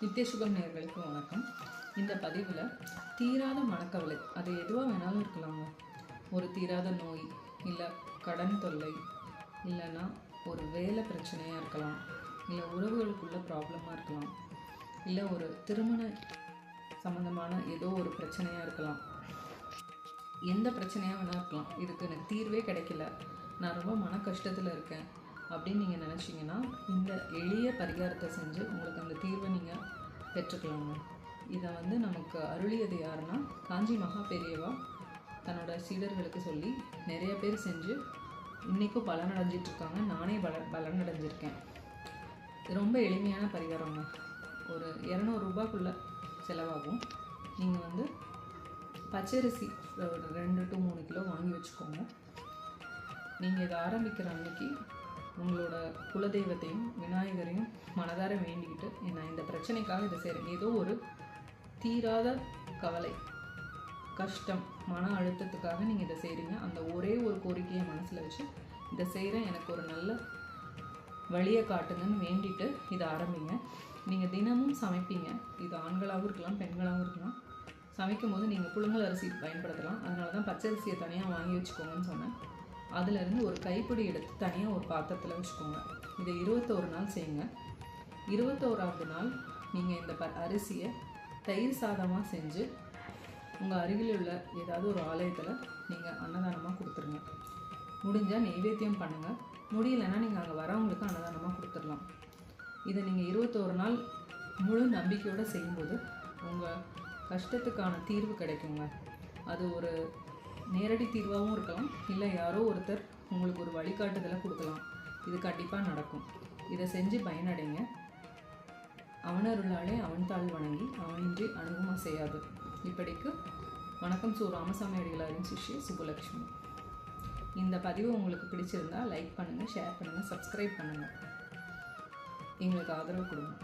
நித்தியசுகம் நேர்களுக்கு வணக்கம். இந்த பதிவில் தீராத மனக்கவலை அது எதுவாக வேணாலும் இருக்கலாங்க. ஒரு தீராத நோய் இல்லை கடன் தொல்லை இல்லைன்னா ஒரு வேலை பிரச்சனையாக இருக்கலாம் இல்லை உறவுகளுக்குள்ள ப்ராப்ளமாக இருக்கலாம் இல்லை ஒரு திருமண சம்மந்தமான ஏதோ ஒரு பிரச்சனையாக இருக்கலாம். எந்த பிரச்சனையாக வேணா இருக்கலாம். இதுக்கு எனக்கு தீர்வே கிடைக்கல. நான் ரொம்ப மன கஷ்டத்தில் இருக்கேன். அப்படின்னு நீங்கள் நினச்சிங்கன்னா இந்த எளிய பரிகாரத்தை செஞ்சு உங்களுக்கு அந்த தீர்வு பெற்றுக்கலாங்க. இதை வந்து நமக்கு அருளியது யாருன்னா காஞ்சி மகா பெரியவா. தன்னோட சீடர்களுக்கு சொல்லி நிறைய பேர் செஞ்சு இன்றைக்கும் பலனடைஞ்சிட்டு இருக்காங்க நானே பல பலனடைஞ்சிருக்கேன். ரொம்ப எளிமையான பரிகாரங்க. ஒரு இரநூறுபாக்குள்ளே செலவாகும். நீங்கள் வந்து பச்சரிசி ஒரு ரெண்டு டு மூணு கிலோ வாங்கி வச்சுக்கோங்க. நீங்கள் இதை ஆரம்பிக்கிற அன்னைக்கு உங்களோட குலதெய்வத்தையும் விநாயகரையும் மனதார வேண்டிக்கிட்டு நான் இந்த பிரச்சனைக்காக இதை செய்கிறேன் ஏதோ ஒரு தீராத கவலை கஷ்டம் மன அழுத்தத்துக்காக நீங்கள் இதை செய்கிறீங்க அந்த ஒரே ஒரு கோரிக்கையை மனசில் வச்சு இதை செய்கிறேன் எனக்கு ஒரு நல்ல வழியை காட்டுங்கன்னு வேண்டிட்டு இதை ஆரம்பிங்க. நீங்கள் தினமும் சமைப்பீங்க. இது ஆண்களாகவும் இருக்கலாம் பெண்களாகவும் இருக்கலாம். சமைக்கும் போது நீங்கள் புழுங்கல் அரிசி பயன்படுத்தலாம். அதனால தான் பச்சரிசியை தனியாக வாங்கி வச்சுக்கோங்கன்னு சொன்னேன். அதிலிருந்து ஒரு கைப்பிடி எடுத்து தனியாக ஒரு பாத்திரத்தில் வச்சுக்கோங்க. இதை இருபத்தோரு நாள் செய்யுங்க இருபத்தோராவது நாள் நீங்கள் இந்த ப அரிசியை தயிர் சாதமாக செஞ்சு உங்கள் அருகில் உள்ள ஏதாவது ஒரு ஆலயத்தில் நீங்கள் அன்னதானமாக கொடுத்துருங்க. முடிஞ்சால் நெய்வேத்தியம் பண்ணுங்கள் முடியலைன்னா நீங்கள் அங்கே வரவங்களுக்கு அன்னதானமாக கொடுத்துடலாம். இதை நீங்கள் இருபத்தோரு நாள் முழு நம்பிக்கையோடு செய்யும்போது உங்கள் கஷ்டத்துக்கான தீர்வு கிடைக்குங்க. அது ஒரு நேரடி தீர்வாகவும் இருக்கலாம். இல்லை யாரோ ஒருத்தர் உங்களுக்கு ஒரு வழிகாட்டுதலை கொடுக்கலாம். இது கண்டிப்பாக நடக்கும். இதை செஞ்சு பயனடைங்க. அவனருளாலே அவன் தாழ் வணங்கி அவனின்றி அணுகுமா செய்யாது. இப்படிக்கு வணக்கம் சு ராமசாமி அடிகளாரின் சிஷ்ய சுப்புலக்ஷ்மி. இந்த பதிவு உங்களுக்கு பிடிச்சிருந்தா லைக் பண்ணுங்கள் ஷேர் பண்ணுங்கள் சப்ஸ்கிரைப் பண்ணுங்கள் எங்களுக்கு ஆதரவு கொடுங்க.